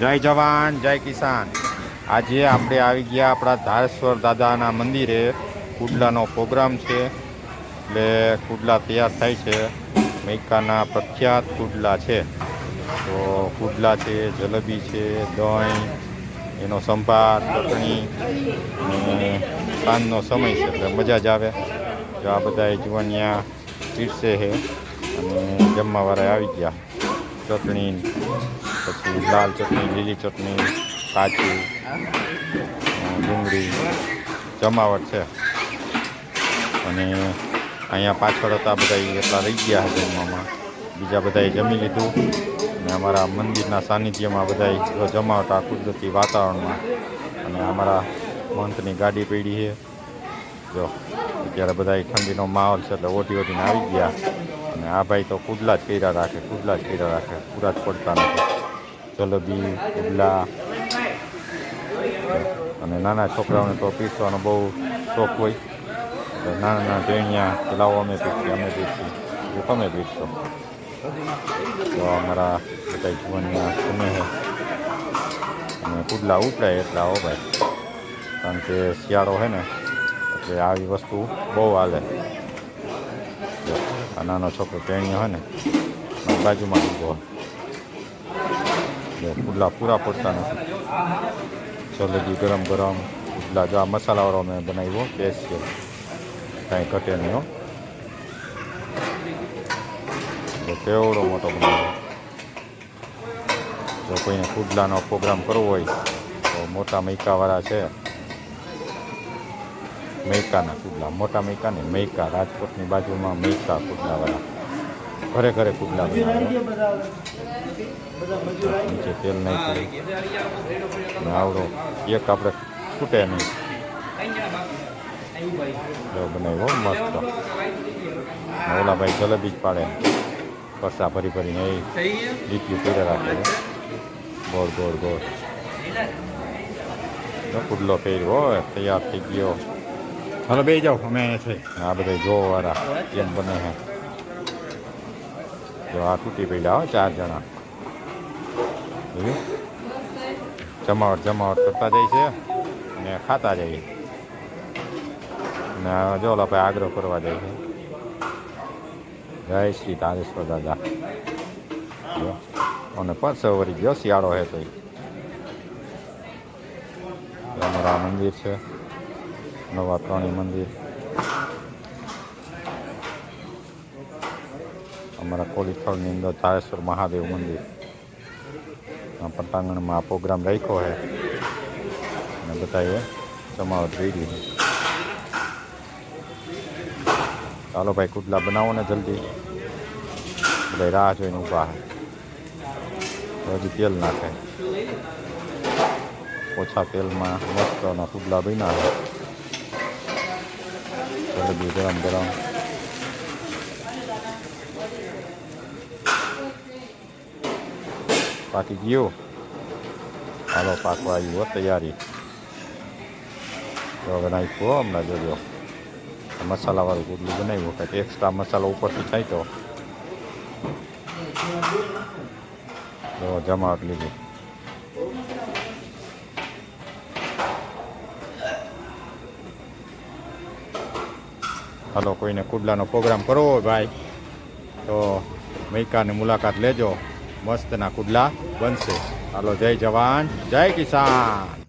જય જવાન, જય કિસાન. આજે આપણે આવી ગયા આપણા ધારેશ્વર દાદાના મંદિરે. કુડલાનો પ્રોગ્રામ છે. એટલે કુડલા તૈયાર થાય છે. મૈકાના પ્રખ્યાત કુડલા છે. તો કુડલા છે, જલેબી છે, દહીં, એનો સંભાર, ચટણી અને સાંજનો સમય છે, એટલે મજા જ આવે. જો આ બધા જુવાનિયા પીરસે છે અને જમવાવાળા આવી ગયા. ચટણી પછી લાલ ચટણી, લીલી ચટણી, કાચી ડુંગળી, જમાવટ છે. અને અહીંયા પાછળ હતા બધા એટલા રહી ગયા જમવામાં. બીજા બધાએ જમી લીધું. અને અમારા મંદિરના સાનિધ્યમાં બધા જમાવટ આ કુદરતી વાતાવરણમાં. અને અમારા મંતની ગાડી પડી છે. જો, અત્યારે બધા ઠંડીનો માહોલ છે એટલે ઓઢી ઓઢીને આવી ગયા. અને આ ભાઈ તો કુદલા જ કર્યા રાખે, કુદલા જ કર્યા રાખે. પૂરા જ પડતા નથી. જલેબી ઉબલા અને નાના છોકરાઓને તો પીસવાનો બહુ શોખ હોય. નાના નાના ટેણિયા લાવો અમે પીસી અમે પીસી એ તમે પીસશો તો અમારા બધા જીવનના સમય અને કુડલા ઉપડાય એટલે આવો ભાઈ. કારણ કે શિયાળો છે ને, એટલે આવી વસ્તુ બહુ હાલે. આ નાનો છોકરો ટેણિયો હોય ને, બાજુમાં ઊભો. જો કુડલા પૂરા પડતા નથી જલેબી ગરમ ગરમ કુડલા જો આ મસાલાવાળો મેં બનાવ્યો, બેસ છે. કાંઈ ઘટે નહીં, હો. કેવડો મોટો બનાવ્યો. જો કોઈને કુડલાનો પ્રોગ્રામ કરવો હોય, તો મોટા મૈકાવાળા છે. મૈકાના કુડલા મોટા મૈકા ને મૈકા, રાજકોટની બાજુમાં મૈકા કુડલાવાળા ઘરે ઘરે બનાવે. નીચે તેલ નાખ્યું. અને આવડો એક આપણે છૂટે નહીં. બનાવ્યો મસ્ત. ને ઓલા ભાઈ જલેબી જ પાડે. પરસા ભરી ભરીને એ લીટીઓ કરી રાખે ગોળ ગોળ ગોળ. જો કુડલો પહેર્યો તૈયાર થઈ ગયો. હાલો બે જાઓ. અમે છે. આ બધા જોવાળા કેમ બને છે જો આ તૂટી પડ્યા હો ચાર જણા. જમાવટ જમાવટ કરતા જાય છે ને ખાતા જાય. ને જો ઓલા આગ્રહ કરવા જાય છે. જય શ્રી તારેશ્વર દાદા. અને પરસે વળી ગયો, શિયાળો હે તો અમારા મંદિર છે. નવા ત્રણેય મંદિર. અમારા કોલીથળની અંદર તારેશ્વર મહાદેવ મંદિર. પટાંગણમાં આ પ્રોગ્રામ રાખ્યો છે. અને બધાએ જમાવટ રેડી છે ચાલો ભાઈ, કુટલા બનાવો ને જલ્દી. બધા રાહ જોઈને ઊભા છે. હજી તેલ નાખે. ઓછા તેલમાં મસ્ત કુટલા છે. જલેબી ગરમ ગરમ. પાકી ગયો હાલો પાકવા આવ્યું હો તૈયારી તો હો હમણાં જોજો મસાલાવાળું ગુડલું બનાવ્યું કંઈક એક્સ્ટ્રા મસાલો ઉપરથી થાય જો જમાવટ લીધી હાલો કોઈને કુડલાનો પ્રોગ્રામ કરવો હોય ભાઈ તો મૈકાની મુલાકાત લેજો મસ્તના કુડલા બનશે. હાલો જય જવાન જય કિસાન.